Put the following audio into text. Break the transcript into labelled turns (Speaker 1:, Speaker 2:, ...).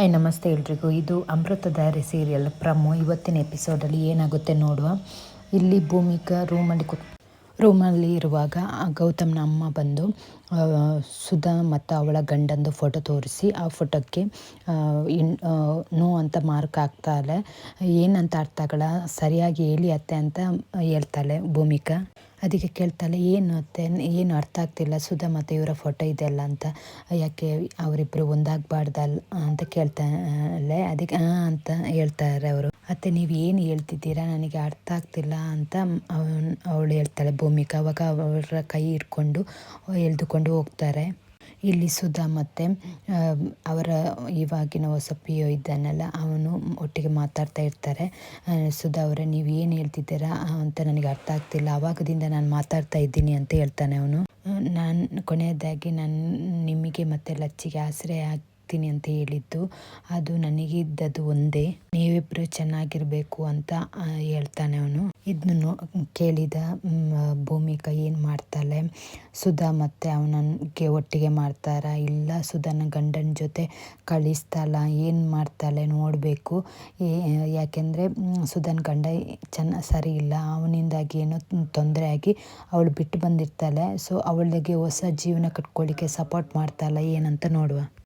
Speaker 1: Hi, ನಮಸ್ತೆ ಎಲ್ರಿಗೂ. ಇದು ಅಮೃತ ದಾರಿ ಸೀರಿಯಲ್ ಪ್ರಮೋ. ಇವತ್ತಿನ ಎಪಿಸೋಡಲ್ಲಿ ಏನಾಗುತ್ತೆ ನೋಡುವ? ಇಲ್ಲಿ ಭೂಮಿಕಾ ರೂಮಲ್ಲಿ ಕುತ್ ರೂಮಲ್ಲಿ ಇರುವಾಗ ಗೌತಮ್ನ ಅಮ್ಮ ಬಂದು ಸುಧಾ ಮತ್ತು ಅವಳ ಗಂಡಂದು ಫೋಟೋ ತೋರಿಸಿ, ಆ ಫೋಟೋಕ್ಕೆ ನೋ ಅಂತ ಮಾರ್ಕ್ ಹಾಕ್ತಾಳೆ. ಏನಂತ ಅರ್ಥಗಳ? ಸರಿಯಾಗಿ ಹೇಳಿ ಅತ್ತೆ ಅಂತ ಹೇಳ್ತಾಳೆ ಭೂಮಿಕಾ. ಅದಕ್ಕೆ ಕೇಳ್ತಾಳೆ, ಏನು ಅತ್ತೆ? ಏನು ಅರ್ಥ ಆಗ್ತಿಲ್ಲ. ಸುಧಾ ಮತ್ತು ಇವರ ಫೋಟೋ ಇದೆಯಲ್ಲ ಅಂತ. ಯಾಕೆ ಅವರಿಬ್ಬರು ಒಂದಾಗಬಾರ್ದಲ್ಲ ಅಂತ ಕೇಳ್ತಾಳೆ. ಅದಕ್ಕೆ ಹಾಂ ಅಂತ ಹೇಳ್ತಾರೆ ಅವರು. ಅತ್ತೆ, ನೀವು ಏನು ಹೇಳ್ತಿದ್ದೀರಾ? ನನಗೆ ಅರ್ಥ ಆಗ್ತಿಲ್ಲ ಅಂತ ಅವಳು ಹೇಳ್ತಾಳೆ ಭೂಮಿಕಾ. ಅವಾಗ ಅವರ ಕೈ ಹಿಡ್ಕೊಂಡು ಎಳೆದುಕೊಂಡು ಹೋಗ್ತಾರೆ. ಇಲ್ಲಿ ಸುಧಾ ಮತ್ತು ಅವರ ಇವಾಗಿನ ಹೊಸ ಪಿ ಯು ಇದ್ದಾನಲ್ಲ, ಅವನು ಒಟ್ಟಿಗೆ ಮಾತಾಡ್ತಾ ಇರ್ತಾರೆ. ಸುಧಾ ಅವರೇ, ನೀವು ಏನು ಹೇಳ್ತಿದ್ದೀರಾ ಅಂತ ನನಗೆ ಅರ್ಥ ಆಗ್ತಿಲ್ಲ. ಆವಾಗದಿಂದ ನಾನು ಮಾತಾಡ್ತಾ ಇದ್ದೀನಿ ಅಂತ ಹೇಳ್ತಾನೆ ಅವನು. ನಾನು ಕೊನೆಯದಾಗಿ ನಾನು ನಿಮಗೆ ಮತ್ತು ಲಚ್ಚಿಗೆ ಆಶ್ರಯ ಆಗ್ತೀನಿ ಅಂತ ಹೇಳಿದ್ದು. ಅದು ನನಗಿದ್ದದು ಒಂದೇ. ನೀವಿಬ್ಬರು ಚೆನ್ನಾಗಿರಬೇಕು ಅಂತ ಹೇಳ್ತಾನೆ ಅವನು. ಇದನ್ನು ಕೇಳಿದ ಭೂಮಿಕಾ ಏನು ಮಾಡ್ತಾಳೆ? ಸುಧಾ ಮತ್ತು ಅವನಿಗೆ ಒಟ್ಟಿಗೆ ಮಾಡ್ತಾರ? ಇಲ್ಲ, ಸುಧಾನ ಗಂಡನ ಜೊತೆ ಕಳಿಸ್ತಾಳ? ಏನು ಮಾಡ್ತಾಳೆ ನೋಡಬೇಕು. ಯಾಕೆಂದರೆ ಸುಧಾನ್ ಗಂಡ ಚೆನ್ನ ಸರಿ ಇಲ್ಲ. ಅವನಿಂದಾಗಿ ಏನೋ ತೊಂದರೆ ಆಗಿ ಅವಳು ಬಿಟ್ಟು ಬಂದಿರ್ತಾಳೆ. ಸೊ, ಅವಳಿಗೆ ಹೊಸ ಜೀವನ ಕಟ್ಕೊಳ್ಳಿಕ್ಕೆ ಸಪೋರ್ಟ್ ಮಾಡ್ತಾಳ. ಏನಂತ ನೋಡುವ.